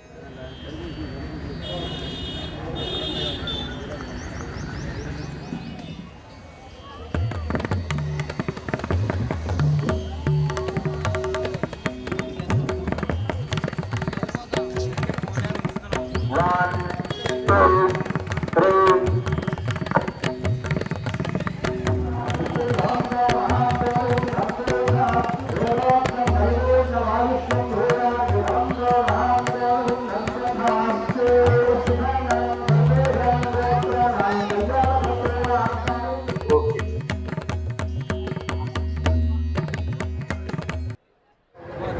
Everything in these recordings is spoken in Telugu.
Thank you.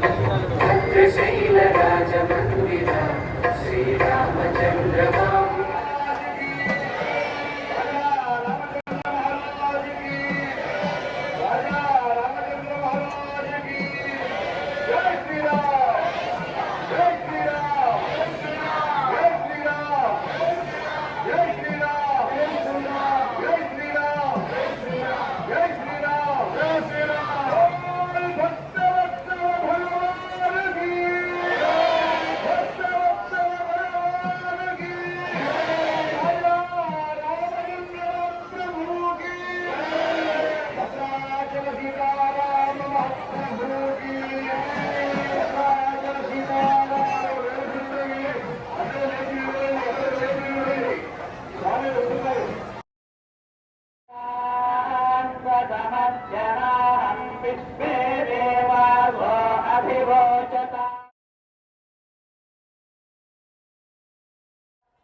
भद्र शैलराजमन्दिरा श्रीरामचन्द्रमा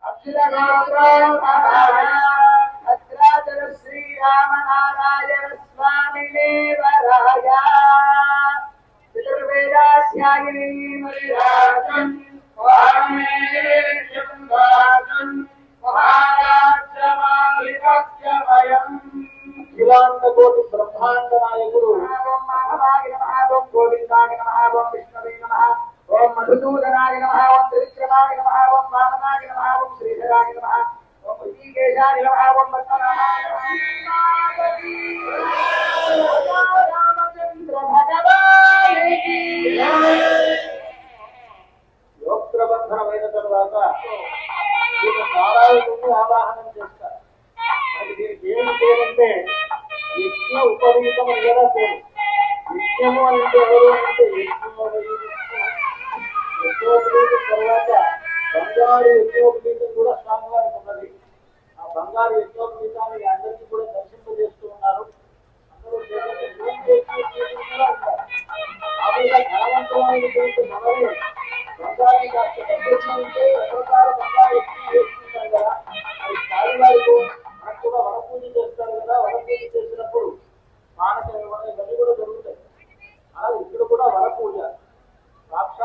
అభివోచత భద్రాచల శ్రీరామనారాయణ స్వామి దేవరాయ చతుర్వేదాధ్యాయిని మరిరాజన్ కోటి బ్రహ్మాండ నాయకుడు త్రివిక్రమాయ నమ ఓం వామనాయ తర్వాత దీన్ని నారాయణుడిని ఆవాహనం చేస్తారు మరి దీనికి ఏమి పేరంటే యజ్ఞ ఉపరీతం పేరు యజ్ఞము అంటే ఎవరు అంటే ఉద్యోగులు తర్వాత బంగారు ఉద్యోగీతం కూడా స్వామివారికి ఉన్నది. ఆ బంగారు ఉద్యోగీతాన్ని అందరికీ కూడా దర్శింపజేస్తూ ఉన్నారు. అందరూ కూడా ఆ విధంగా ధనవంతమైనటువంటి మనల్ని బంగారం కాస్త రకరకాల బంగారు ఎక్కువ కదా. అది స్వామివారికి మనకు కూడా వరపూజ చేస్తారు కదా. వరపూజ చేసినప్పుడు మానసిక ఇవన్నీ ఇవన్నీ కూడా జరుగుతాయి అలాగే ఇక్కడ కూడా వరపూజ.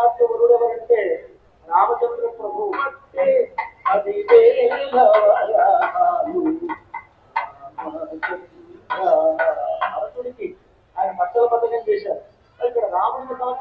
సాక్షాత్ వరుడు ఎవరంటే రామచంద్ర ప్రభు అది ఆయన మచ్చల పథకం చేశారు. ఇక్కడ తర్వాత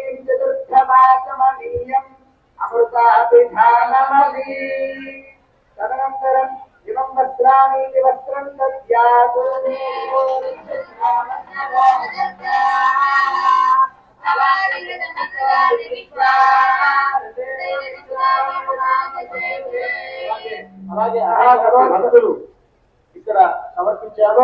తదనంతరం ఇవం వస్త్రాణి వస్త్రం దద్యాత్ అలాగే అలాగే భక్తులు ఇక్కడ సమర్పించారు.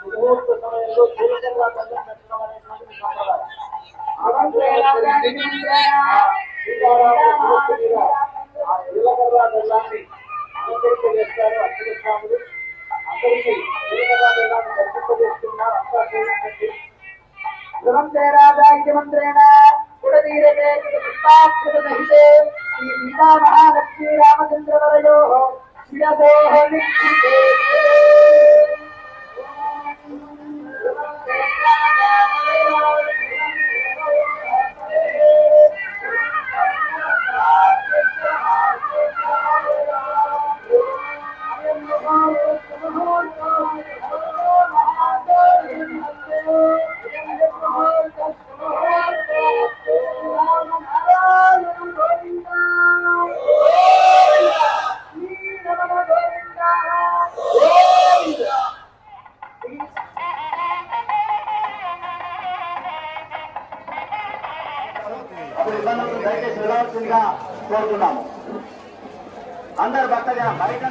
జీలకర్ర బెల్లం పెట్టడం అనేటువంటిది సంప్రదాయం. ఆ జీలకర్ర అందరికీ జీలకర్ర దర్శింపజేస్తున్నారు అంతా మంత్రేణ శ్రీ సీతా మహాలక్ష్మీ రామచంద్రవరయో శిరసో దయచేసి కోరుతున్నాము. అందరు భక్తగా బయట